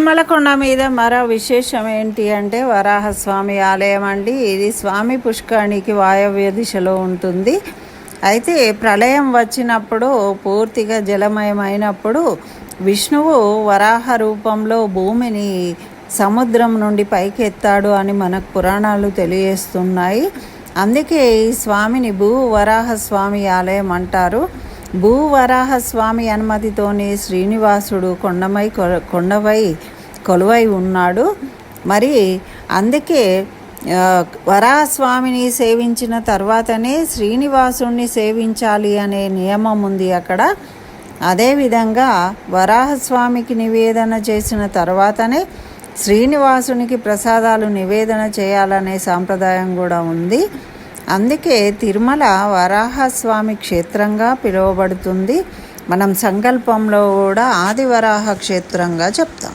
తిరుమలకొండ మీద మరో విశేషం ఏంటి అంటే వరాహస్వామి ఆలయం అండి. ఇది స్వామి పుష్కరిణికి వాయవ్య దిశలో ఉంటుంది. అయితే ప్రళయం వచ్చినప్పుడు పూర్తిగా జలమయమైనప్పుడు విష్ణువు వరాహ రూపంలో భూమిని సముద్రం నుండి పైకి ఎత్తాడు అని మనకు పురాణాలు తెలియజేస్తున్నాయి. అందుకే ఈ స్వామిని భూ వరాహ స్వామి ఆలయం అంటారు. భూ వరాహస్వామి అనుమతితోనే శ్రీనివాసుడు కొండమై కొ- కొండపై కొలువై ఉన్నాడు. మరి అందుకే వరాస్వామిని వరాహస్వామిని సేవించిన తర్వాతనే శ్రీనివాసుణ్ణి సేవించాలి అనే నియమం ఉంది అక్కడ. అదేవిధంగా వరాహస్వామికి నివేదన చేసిన తర్వాతనే శ్రీనివాసునికి ప్రసాదాలు నివేదన చేయాలనే సాంప్రదాయం కూడా ఉంది. అందుకే తిరుమల వరాహస్వామి క్షేత్రంగా పిలువబడుతుంది. మనం సంకల్పంలో కూడా ఆదివరాహ క్షేత్రంగా చెప్తాం.